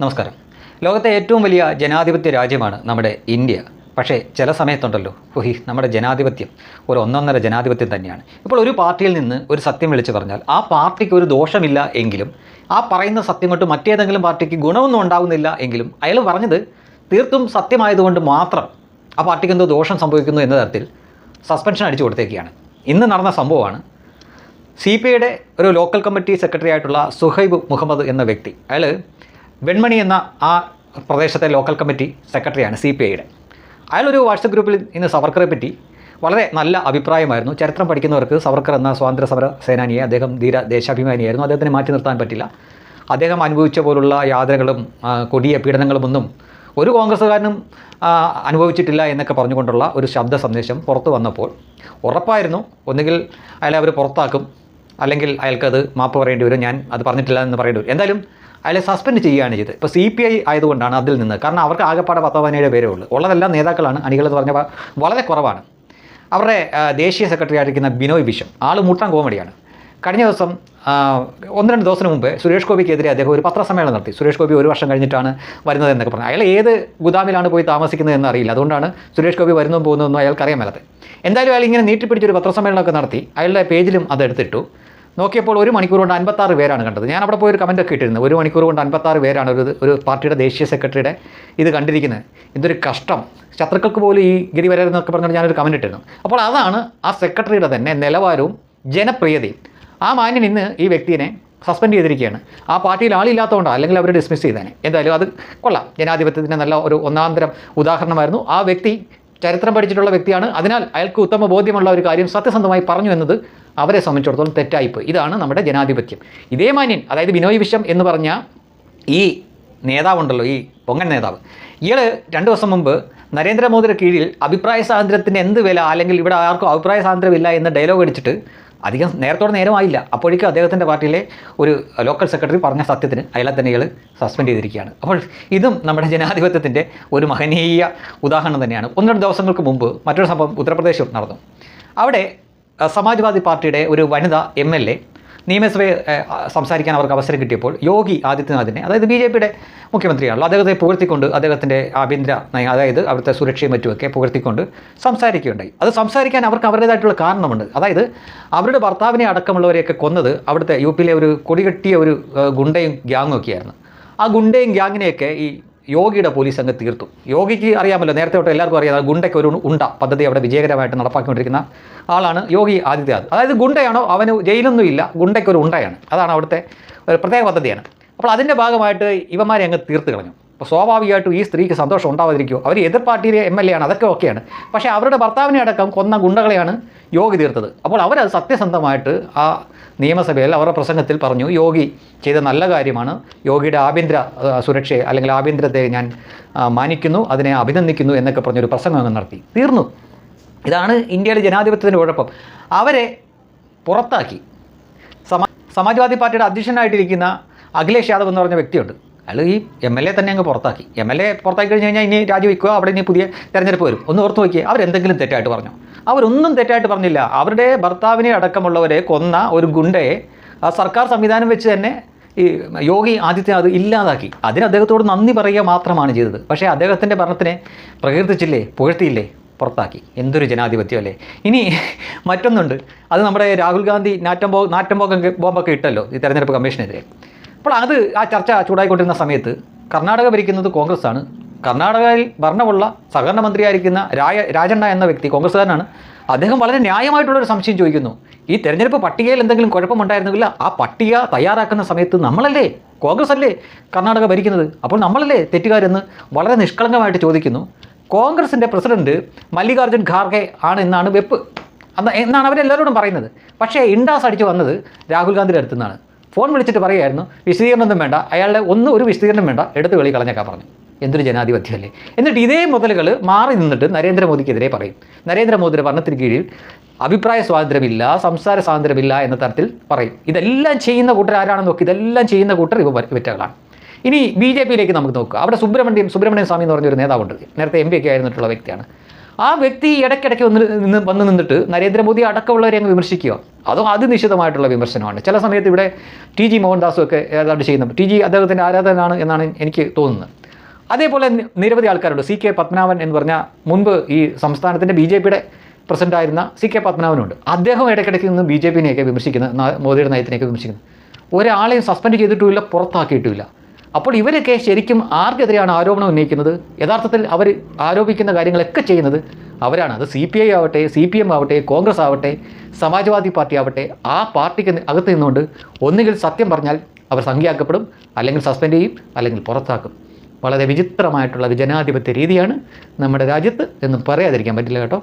നമസ്കാരം. ലോകത്തെ ഏറ്റവും വലിയ ജനാധിപത്യ രാജ്യമാണ് നമ്മുടെ ഇന്ത്യ. പക്ഷേ ചില സമയത്തുണ്ടല്ലോ. ഓഹി നമ്മുടെ ജനാധിപത്യം ഒരു ഒന്നൊന്നര ജനാധിപത്യം തന്നെയാണ്. ഇപ്പോൾ ഒരു പാർട്ടിയിൽ നിന്ന് ഒരു സത്യം വിളിച്ച് പറഞ്ഞാൽ ആ പാർട്ടിക്ക് ഒരു ദോഷമില്ല എങ്കിലും ആ പറയുന്ന സത്യം കൊണ്ട് മറ്റേതെങ്കിലും പാർട്ടിക്ക് ഗുണമൊന്നും ഉണ്ടാകുന്നില്ല എങ്കിലും അയാൾ പറഞ്ഞത് തീർത്തും സത്യമായതുകൊണ്ട് മാത്രം ആ പാർട്ടിക്ക് എന്തോ ദോഷം സംഭവിക്കുന്നു എന്ന തരത്തിൽ സസ്പെൻഷൻ അടിച്ചു കൊടുത്തേക്കുകയാണ്. ഇന്ന് നടന്ന സംഭവമാണ്. സി പി ഐയുടെ ഒരു ലോക്കൽ കമ്മിറ്റി സെക്രട്ടറി ആയിട്ടുള്ള സുഹൈബ് മുഹമ്മദ് എന്ന വ്യക്തി. അയാൾ വെൺമണി എന്ന ആ പ്രദേശത്തെ ലോക്കൽ കമ്മിറ്റി സെക്രട്ടറിയാണ് സി പി ഐയുടെ അയാളൊരു വാട്സപ്പ് ഗ്രൂപ്പിൽ ഇന്ന് സവർക്കറെ പറ്റി വളരെ നല്ല അഭിപ്രായമായിരുന്നു. ചരിത്രം പഠിക്കുന്നവർക്ക് സവർക്കർ എന്ന സ്വാതന്ത്ര്യ സമര സേനാനിയെ അദ്ദേഹം ധീര ദേശാഭിമാനിയായിരുന്നു. അദ്ദേഹത്തിന് മാറ്റി നിർത്താൻ പറ്റില്ല. അദ്ദേഹം അനുഭവിച്ച പോലുള്ള യാതനകളും കൊടിയ പീഡനങ്ങളും ഒന്നും ഒരു കോൺഗ്രസ്സുകാരനും അനുഭവിച്ചിട്ടില്ല എന്നൊക്കെ പറഞ്ഞുകൊണ്ടുള്ള ഒരു ശബ്ദ സന്ദേശം പുറത്തു വന്നപ്പോൾ ഉറപ്പായിരുന്നു. ഒന്നുകിൽ അയാളെ അവർ പുറത്താക്കും അല്ലെങ്കിൽ അയാൾക്കത് മാപ്പ് പറയേണ്ടി വരും ഞാൻ അത് പറഞ്ഞിട്ടില്ല എന്ന് പറയേണ്ടി വരും. എന്തായാലും അയാളെ സസ്പെൻഡ് ചെയ്യുകയാണ് ചെയ്തത്. ഇപ്പോൾ സി പി ഐ ആയതുകൊണ്ടാണ് അതിൽ നിന്ന്. കാരണം അവർക്ക് ആകെപ്പാടെ പത്തോ പതിനേഴ് പേരേ ഉള്ളൂ. ഉള്ളതെല്ലാം നേതാക്കളാണ്. അണികളെന്ന് പറഞ്ഞാൽ വളരെ കുറവാണ്. അവരുടെ ദേശീയ സെക്രട്ടറി ആയിരിക്കുന്ന ബിനോയ് വിശ്വം ആൾ മുട്ടാൻ കോമഡിയാണ്. കഴിഞ്ഞ ദിവസം ഒന്ന് രണ്ട് ദിവസത്തിന് മുമ്പ് സുരേഷ് ഗോപിക്കെതിരെ അദ്ദേഹം ഒരു പത്രസമ്മേളനം നടത്തി. സുരേഷ് ഗോപി ഒരു വർഷം കഴിഞ്ഞിട്ടാണ് വരുന്നത് എന്നൊക്കെ പറഞ്ഞു. അയാൾ ഏത് ഗുദാമിലാണ് പോയി താമസിക്കുന്നത് എന്ന് അറിയില്ല. അതുകൊണ്ടാണ് സുരേഷ് ഗോപി വരുന്നതും പോകുന്നതെന്നും അയാൾക്ക് അറിയാൻ മേലത് എന്തായാലും അയാൾ ഇങ്ങനെ നീട്ടിപ്പിടിച്ചൊരു പത്രസമ്മേളനമൊക്കെ നടത്തി. അയാളുടെ പേജിലും അത് എടുത്തിട്ടു. നോക്കിയപ്പോൾ ഒരു മണിക്കൂർ കൊണ്ട് അൻപത്താറ് പേരാണ് കണ്ടത്. ഞാൻ അവിടെ പോയി ഒരു ഒക്കെ ഇട്ടിരുന്നു. ഒരു മണിക്കൂർ കൊണ്ട് അൻപത്താറ് പേരാണ് ഒരു ഒരു പാർട്ടിയുടെ ദേശീയ സെക്രട്ടറിയുടെ ഇത് കണ്ടിരിക്കുന്നത്. ഇതൊരു കഷ്ടം. ശത്രുക്കൾക്ക് പോലും ഈ ഗിരി വരരുന്നൊക്കെ പറഞ്ഞിട്ട് ഞാനൊരു കമന്റ് ഇട്ടിരുന്നു. അപ്പോൾ അതാണ് ആ സെക്രട്ടറിയുടെ തന്നെ നിലവാരവും ജനപ്രിയതയും. ആ മാന്യൻ ഇന്ന് ഈ വ്യക്തിയെ സസ്പെൻഡ് ചെയ്തിരിക്കുകയാണ്. ആ പാർട്ടിയിൽ ആളില്ലാത്തതുകൊണ്ടാണ് അല്ലെങ്കിൽ അവർ ഡിസ്മിസ് ചെയ്തേനെ. എന്തായാലും അത് കൊള്ളാം. ജനാധിപത്യത്തിന്റെ നല്ല ഒരു ഒന്നാന്തരം ഉദാഹരണമായിരുന്നു. ആ വ്യക്തി ചരിത്രം പഠിച്ചിട്ടുള്ള വ്യക്തിയാണ്. അതിനാൽ അയാൾക്ക് ഉത്തമ ബോധ്യമുള്ള ഒരു കാര്യം സത്യസന്ധമായി പറഞ്ഞു എന്നത് അവരെ സംബന്ധിച്ചിടത്തോളം തെറ്റായിപ്പോയി. ഇതാണ് നമ്മുടെ ജനാധിപത്യം. ഇതേ മാന്യൻ അതായത് വിനോയ് വിശ്വം എന്ന് പറഞ്ഞ ഈ നേതാവുണ്ടല്ലോ ഈ പൊങ്ങൻ നേതാവ്. ഇയാൾ രണ്ട് ദിവസം മുമ്പ് നരേന്ദ്രമോദിയുടെ കീഴിൽ അഭിപ്രായ സ്വാതന്ത്ര്യത്തിന് എന്ത് വില അല്ലെങ്കിൽ ഇവിടെ ആർക്കും അഭിപ്രായ സ്വാതന്ത്ര്യമില്ല എന്ന ഡയലോഗ് അടിച്ചിട്ട് അധികം നേരത്തോടെ നേരമായില്ല. അപ്പോഴേക്കും അദ്ദേഹത്തിന്റെ പാർട്ടിയിലെ ഒരു ലോക്കൽ സെക്രട്ടറി പറഞ്ഞ സത്യത്തിന് അയാളെ തന്നെ ഇയാൾ സസ്പെൻഡ് ചെയ്തിരിക്കുകയാണ്. അപ്പോൾ ഇതും നമ്മുടെ ജനാധിപത്യത്തിന്റെ ഒരു മഹനീയ ഉദാഹരണം തന്നെയാണ്. ഒന്ന് രണ്ട് ദിവസങ്ങൾക്ക് മുമ്പ് മറ്റൊരു സംഭവം ഉത്തർപ്രദേശിൽ നടന്നു. അവിടെ സമാജ്വാദി പാർട്ടിയുടെ ഒരു വനിത എം എൽ എ നിയമസഭയെ സംസാരിക്കാൻ അവർക്ക് അവസരം കിട്ടിയപ്പോൾ യോഗി ആദിത്യനാഥിനെ അതായത് ബി ജെ പിയുടെ മുഖ്യമന്ത്രിയാണല്ലോ അദ്ദേഹത്തെ പുകഴ്ത്തിക്കൊണ്ട് അദ്ദേഹത്തിന്റെ ആഭ്യന്തര നയം അതായത് അവിടുത്തെ സുരക്ഷയും മറ്റുമൊക്കെ പുകഴ്ത്തിക്കൊണ്ട് സംസാരിക്കുകയുണ്ടായി. അത് സംസാരിക്കാൻ അവർക്ക് അവരുടേതായിട്ടുള്ള കാരണമുണ്ട്. അതായത് അവരുടെ ഭർത്താവിനെ അടക്കമുള്ളവരെയൊക്കെ കൊന്നത് അവിടുത്തെ യു പിയിലെ ഒരു കൊടികെട്ടിയ ഒരു ഗുണ്ടയും ഗ്യാങ്ങും ഒക്കെയായിരുന്നു. ആ ഗുണ്ടയും ഗ്യാങ്ങിനെയൊക്കെ ഈ യോഗിയുടെ പോലീസ് അങ്ങ് തീർത്തു. യോഗിക്ക് അറിയാമല്ലോ നേരത്തെ തൊട്ട് എല്ലാവർക്കും അറിയാം ഗുണ്ടയ്ക്ക് ഒരു ഉണ്ട പദ്ധതി അവിടെ വിജയകരമായിട്ട് നടപ്പാക്കിക്കൊണ്ടിരിക്കുന്ന ആളാണ് യോഗി ആദിത്യനാഥ്. അതായത് ഗുണ്ടയാണോ? അവന് ജയിലൊന്നും ഇല്ല ഗുണ്ടയ്ക്ക് ഒരു ഉണ്ടയാണ്. അതാണ് അവിടുത്തെ ഒരു പ്രത്യേക പദ്ധതിയാണ്. അപ്പോൾ അതിന്റെ ഭാഗമായിട്ട് ഇവന്മാരെ അങ്ങ് തീർത്ത് കളഞ്ഞു. അപ്പോൾ സ്വാഭാവികമായിട്ടും ഈ സ്ത്രീക്ക് സന്തോഷം ഉണ്ടാവാതിരിക്കുമോ അവർ എതിർ പാർട്ടിയിലെ എം എൽ എ ആണ് അതൊക്കെ ഓക്കെയാണ് പക്ഷേ അവരുടെ ഭർത്താവിനെ അടക്കം കൊന്ന ഗുണ്ടകളെയാണ് യോഗി തീർത്തത്. അപ്പോൾ അവരത് സത്യസന്ധമായിട്ട് ആ നിയമസഭയിൽ അവരുടെ പ്രസംഗത്തിൽ പറഞ്ഞു യോഗി ചെയ്ത നല്ല കാര്യമാണ്. യോഗിയുടെ ആഭ്യന്തര സുരക്ഷയെ അല്ലെങ്കിൽ ആഭ്യന്തരത്തെ ഞാൻ മാനിക്കുന്നു അതിനെ അഭിനന്ദിക്കുന്നു എന്നൊക്കെ പറഞ്ഞൊരു പ്രസംഗം അങ്ങ് നടത്തി. തീർന്നു. ഇതാണ് ഇന്ത്യയിലെ ജനാധിപത്യത്തിന്റെ കുഴപ്പം. അവരെ പുറത്താക്കി. സമ സമാജ്വാദി പാർട്ടിയുടെ അധ്യക്ഷനായിട്ടിരിക്കുന്ന അഖിലേഷ് യാദവ് എന്ന് പറഞ്ഞ വ്യക്തിയുണ്ട്. അയാൾ ഈ എം എൽ എ തന്നെ അങ്ങ് പുറത്താക്കി. എം എൽ എ പുറത്താക്കി കഴിഞ്ഞ് കഴിഞ്ഞാൽ ഇനി രാജിവെക്കുക അവിടെ ഇനി പുതിയ തെരഞ്ഞെടുപ്പ് വരും. ഒന്ന് ഓർത്ത് നോക്കിയേ അവരെന്തെങ്കിലും തെറ്റായിട്ട് പറഞ്ഞു? അവരൊന്നും തെറ്റായിട്ട് പറഞ്ഞില്ല. അവരുടെ ഭർത്താവിനെ അടക്കമുള്ളവരെ കൊന്ന ഒരു ഗുണ്ടയെ സർക്കാർ സംവിധാനം വെച്ച് തന്നെ ഈ യോഗി ആദിത്യനാഥ് ഇല്ലാതാക്കി. അതിന് അദ്ദേഹത്തോട് നന്ദി പറയുക മാത്രമാണ് ചെയ്തത്. പക്ഷേ അദ്ദേഹത്തിന്റെ ഭരണത്തിനെ പ്രകീർത്തിച്ചില്ലേ പുകഴ്ത്തിയില്ലേ പുറത്താക്കി. എന്തൊരു ജനാധിപത്യം അല്ലേ ഇനി മറ്റൊന്നുണ്ട്. അത് നമ്മുടെ രാഹുൽ ഗാന്ധി നാറ്റം ബോ നാറ്റം ബോംബൊക്കെ ബോംബൊക്കെ ഇട്ടല്ലോ ഈ തെരഞ്ഞെടുപ്പ് കമ്മീഷനെതിരെ. അപ്പോൾ അത് ആ ചർച്ച ചൂടായിക്കൊണ്ടിരുന്ന സമയത്ത് കർണാടക ഭരിക്കുന്നത് കോൺഗ്രസ് ആണ് കർണാടകയിൽ ഭരണമുള്ള സഹകരണ മന്ത്രിയായിരിക്കുന്ന രായ രാജണ്ണ എന്ന വ്യക്തി കോൺഗ്രസ്സുകാരനാണ്. അദ്ദേഹം വളരെ ന്യായമായിട്ടുള്ളൊരു സംശയം ചോദിക്കുന്നു. ഈ തെരഞ്ഞെടുപ്പ് പട്ടികയിൽ എന്തെങ്കിലും കുഴപ്പമുണ്ടായിരുന്നില്ല. ആ പട്ടിക തയ്യാറാക്കുന്ന സമയത്ത് നമ്മളല്ലേ കോൺഗ്രസ് അല്ലേ കർണാടക ഭരിക്കുന്നത്? അപ്പോൾ നമ്മളല്ലേ തെറ്റുകാരെന്ന് വളരെ നിഷ്കളങ്കമായിട്ട് ചോദിക്കുന്നു. കോൺഗ്രസിന്റെ പ്രസിഡന്റ് മല്ലികാർജുൻ ഖാർഗെ ആണ് എന്നാണ് വെപ്പ്. അന്ന് എന്നാണ് അവരെല്ലാവരോടും പറയുന്നത്. പക്ഷേ ഇൻഡാസ് അടിച്ച് വന്നത് രാഹുൽ ഗാന്ധിയുടെ അടുത്തു നിന്നാണ് ഫോൺ വിളിച്ചിട്ട് പറയുമായിരുന്നു വിശദീകരണമൊന്നും വേണ്ട. അയാളുടെ ഒന്ന് ഒരു വിശദീകരണം വേണ്ട. എടുത്ത് വെളി കളഞ്ഞേക്കാൻ പറഞ്ഞു. എന്തൊരു ജനാധിപത്യമല്ലേ എന്നിട്ട് ഇതേ മുതലുകൾ മാറി നിന്നിട്ട് നരേന്ദ്രമോദിക്കെതിരെ പറയും. നരേന്ദ്രമോദിയുടെ ഭരണത്തിന് കീഴിൽ അഭിപ്രായ സ്വാതന്ത്ര്യമില്ല സംസാര സ്വാതന്ത്ര്യമില്ല എന്ന തരത്തിൽ പറയും. ഇതെല്ലാം ചെയ്യുന്ന കൂട്ടർ ആരാണെന്ന് നോക്കി. ഇതെല്ലാം ചെയ്യുന്ന കൂട്ടർ ഇവ വെറ്റകളാണ് ഇനി ബി ജെ പിയിലേക്ക് നമുക്ക് നോക്കുക. അവിടെ സുബ്രഹ്മണ്യം സുബ്രഹ്മണ്യം സ്വാമി എന്ന് പറഞ്ഞൊരു നേതാവുണ്ട്. നേരത്തെ എം പി ഒക്കെ ആയിരുന്നിട്ടുള്ള വ്യക്തിയാണ്. ആ വ്യക്തി ഇടയ്ക്കിടയ്ക്ക് വന്ന് നിന്ന് വന്ന് നിന്നിട്ട് നരേന്ദ്രമോദി അടക്കമുള്ളവരെ അങ്ങ് വിമർശിക്കുക. അതോ അതിനിശ്ചിതമായിട്ടുള്ള വിമർശനമാണ്. ചില സമയത്ത് ഇവിടെ ടി ജി മോഹൻദാസും ഒക്കെ ഏതാണ്ട് ചെയ്യുന്നത് ടി ജി അദ്ദേഹത്തിന്റെ ആരാധകനാണ് എന്നാണ് എനിക്ക് തോന്നുന്നത്. അതേപോലെ നിരവധി ആൾക്കാരുണ്ട്. സി കെ പത്മനാഭൻ എന്ന് പറഞ്ഞാൽ മുൻപ് ഈ സംസ്ഥാനത്തിന്റെ ബി ജെ പിയുടെ പ്രസിഡന്റായിരുന്ന സി കെ പത്മനാഭനുണ്ട്. അദ്ദേഹം ഇടയ്ക്കിടയ്ക്ക് നിന്ന് ബി ജെ പിനെയൊക്കെ വിമർശിക്കുന്നത് മോദിയുടെ നയത്തിനെയൊക്കെ വിമർശിക്കുന്നത് ഒരാളെയും സസ്പെൻഡ് ചെയ്തിട്ടുമില്ല പുറത്താക്കിയിട്ടുമില്ല. അപ്പോൾ ഇവരൊക്കെ ശരിക്കും ആർക്കെതിരെയാണ് ആരോപണം ഉന്നയിക്കുന്നത്? യഥാർത്ഥത്തിൽ അവർ ആരോപിക്കുന്ന കാര്യങ്ങളൊക്കെ ചെയ്യുന്നത് അവരാണ്. അത് സി പി ഐ ആവട്ടെ സി പി എം ആവട്ടെ കോൺഗ്രസ് ആവട്ടെ സമാജ്വാദി പാർട്ടി ആവട്ടെ ആ പാർട്ടിക്ക് അകത്ത് നിന്നുകൊണ്ട് ഒന്നുകിൽ സത്യം പറഞ്ഞാൽ അവർ സംഖ്യയാക്കപ്പെടും അല്ലെങ്കിൽ സസ്പെൻഡ് ചെയ്യും അല്ലെങ്കിൽ പുറത്താക്കും. വളരെ വിചിത്രമായിട്ടുള്ള ഒരു ജനാധിപത്യ രീതിയാണ് നമ്മുടെ രാജ്യത്ത് എന്നും പറയാതിരിക്കാൻ പറ്റില്ല കേട്ടോ.